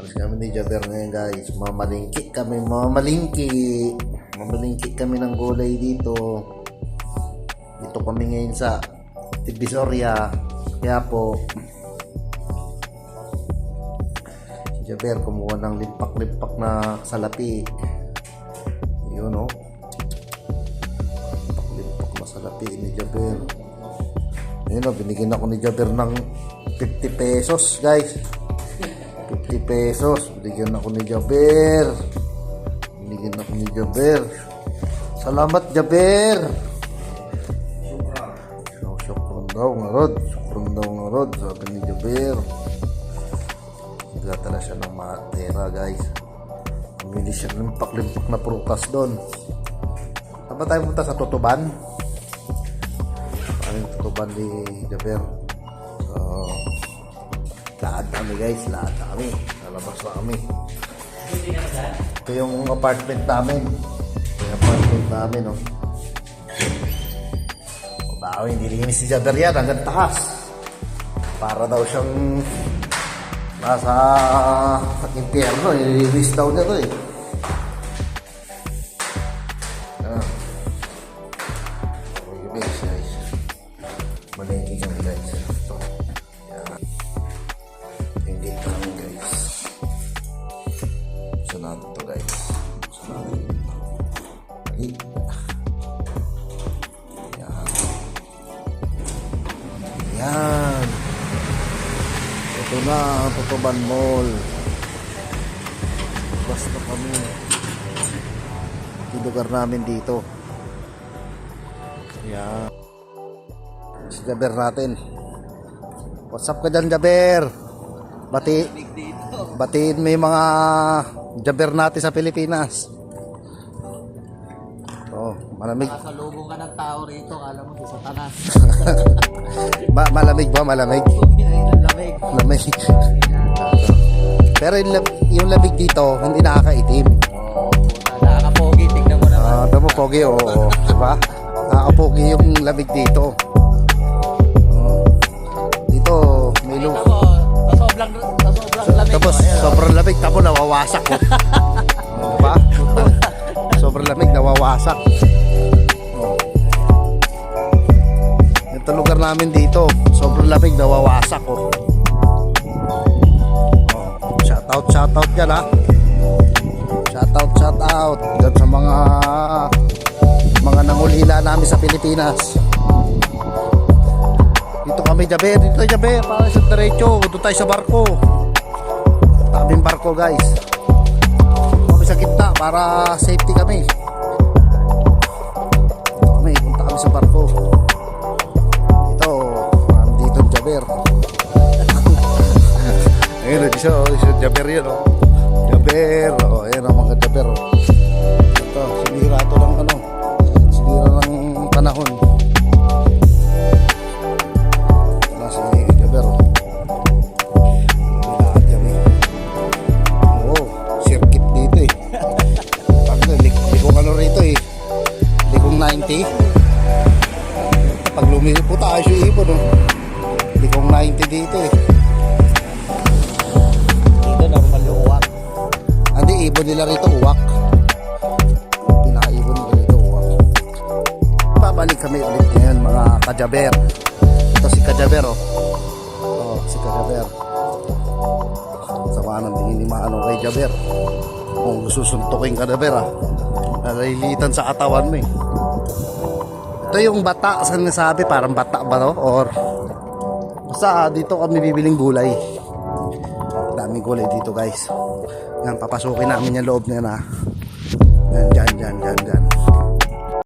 Alis kami ni Jaber ngayon guys. Mamalingki kami, mamalingki. Mamalingki kami ng gulay dito. Dito kami ngayon sa Divisoria. Kaya po, si Jaber kumuha ng limpak-limpak na salapi. Yun oh. Limpak-limpak na salapi ni Jaber. Ayun oh, binigyan ako ni Jaber ng 50 pesos guys. 50 pesos. Binigyan ako ni Jaber. Binigyan ako ni Jaber. Salamat Jaber. So, syukron daw nga Rod. Syukron daw nga Rod. Sabi ni Jaber. Nagata na siya ng matera guys. Pumili siya ng limpak-limpak na prutas doon. Saan ba tayo punta sa Tutuban? Aming Tutuban ni Jaber. So, lahat kami guys. Lahat kami. Lalabas na kami. Ito yung apartment namin. Ito yung apartment namin, oh. O baka nilinis si Jaber yan hanggang taas. Para daw siyang nasa impyerno. Nilinis daw niya to eh. Yan. Ito na ang Tutuban Mall. Basta kami. Yung lugar namin dito. Yan. Si Jaber natin. What's up ka dyan, Jaber? Bati, batiin mo yung mga Jaber natin sa Pilipinas. Oh, malamig. Kasalubong ka ng tao rito, alam mo, sa tanas. Ba, malamig ba? Malamig? Lamig. Lamig. Pero yung, lab- yung labig dito, hindi nakakaitim. Nakakapogi, tignan mo naman. Ah, uh, mo pogi, oo. Oh, diba? Nakakapogi yung labig dito. Oh. Dito, may lu- Tignan mo, sa sobrang, sa sobrang lamig. Tapos, oh, sobrang lamig, tapos nawawasak ko. nawawasak. Oh. Ito lugar namin dito, sobrang lamig, nawawasak ko. Oh. Shout out, shout out dyan ha. Shout out, shout out dyan sa mga mga nangulila namin sa Pilipinas. Dito kami, Jaber. Dito, Jaber. Para sa diretso. Doon tayo sa barko. Tabing barko guys. Kami sa gitna para safety kami. Sa barko. Ito, parang dito Jaber. Ayun, siya, oh, siya Jaber yun, oh. Jaber, oh, ayun ang mga Jaber, oh. Ito, sinira to ng ano, sinira ng panahon. Wala si Jaber. Lahat kami. Oo, circuit dito. Pag lik likong rito. Likong 90. Pag lumipo tayo yung ibon oh. Likong 90 dito eh. Dito, normal uwak. Hindi, ibon nila rito uwak. Pinaka-ibon nila rito uwak. Babalik kami ulit ngayon mga kajaber. Ito si kajaber oh. Oh, si kajaber. Sama ng tingin ni Maano kay Jaber. Kung gusto suntukin ka Jaber ah. Nalilitan sa katawan mo eh. Ito yung bata sa nasabi parang bata ba to? Or ah, dito kami bibiling gulay. Daming gulay dito guys. Yan, papasukin namin yung loob na. Yan, dyan, dyan, dyan, dyan.